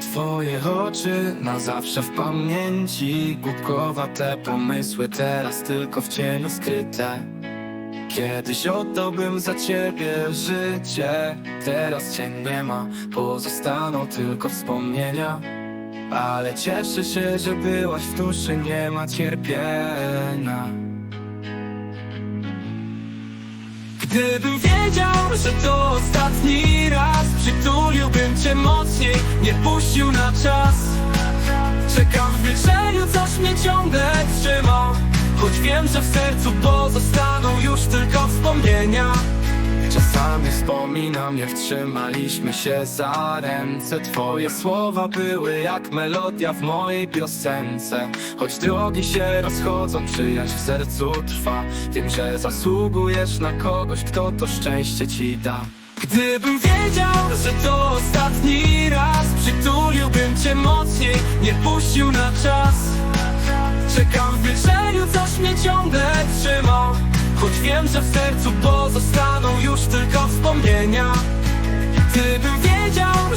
twoje oczy na zawsze w pamięci. Głupkowate pomysły teraz tylko w cieniu skryte. Kiedyś oddałbym za ciebie życie Teraz cię nie ma, pozostaną tylko wspomnienia Ale cieszę się, że byłaś w duszy, nie ma cierpienia. Gdybym wiedział, że to ostatni raz Przytuliłbym cię mocniej, nie puścił na czas. Czekam w milczeniu, coś mnie ciągle trzyma Choć wiem, że w sercu pozostaną Czasami wspominam, jak trzymaliśmy się za ręce. Twoje słowa były jak melodia w mojej piosence. Choć drogi się rozchodzą, przyjaźń w sercu trwa. Wiem, że zasługujesz na kogoś, kto to szczęście ci da. Gdybym wiedział, że to ostatni raz Przytuliłbym cię mocniej, nie puścił na czas. Czekam w milczeniu, coś mnie ciągle trzyma. Choć wiem, że w sercu pozostaną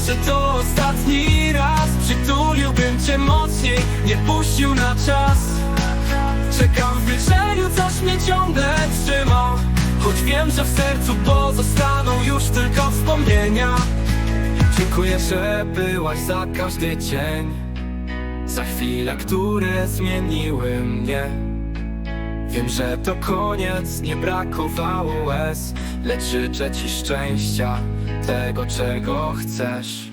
że to ostatni raz. Przytuliłbym cię mocniej, nie puścił na czas. Czekam w milczeniu, coś mnie ciągle trzyma. Choć wiem, że w sercu pozostaną już tylko wspomnienia. Dziękuję, że byłaś za każdy dzień. Za chwile, które zmieniły mnie. Wiem, że to koniec, nie brakowało łez. Lecz życzę ci szczęścia, tego czego chcesz.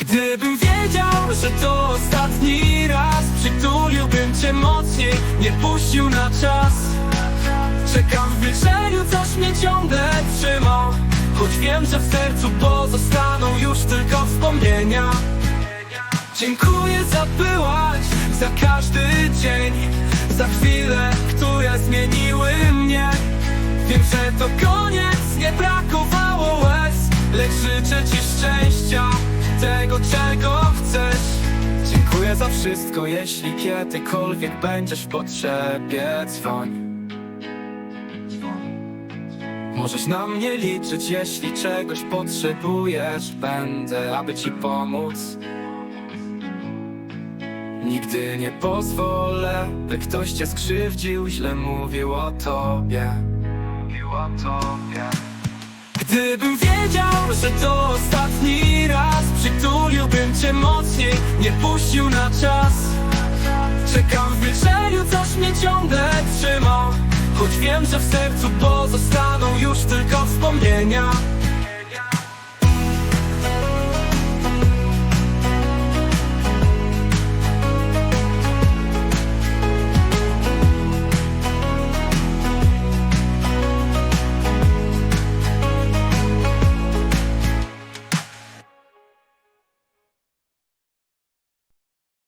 Gdybym wiedział, że to ostatni raz Przytuliłbym cię mocniej, nie puścił na czas. Czekam w milczeniu, coś mnie ciągle trzyma Choć wiem, że w sercu pozostaną już tylko wspomnienia. Dziękuję za byłaś, za każdy dzień Za chwile, które zmieniły mnie. Wiem, że to koniec, nie brakowało Lecz życzę ci szczęścia, tego czego chcesz. Dziękuję za wszystko, jeśli kiedykolwiek będziesz w potrzebie. Dzwoń. Możesz na mnie liczyć, jeśli czegoś potrzebujesz. Będę, aby ci pomóc. Nigdy nie pozwolę, by ktoś cię skrzywdził, źle mówił o tobie. Mówił o tobie. Gdybym wiedział, że to ostatni raz, przytuliłbym cię mocniej, nie puścił na czas. Czekam w milczeniu, coś mnie ciągle trzyma, choć wiem, że w sercu pozostaną już tylko wspomnienia.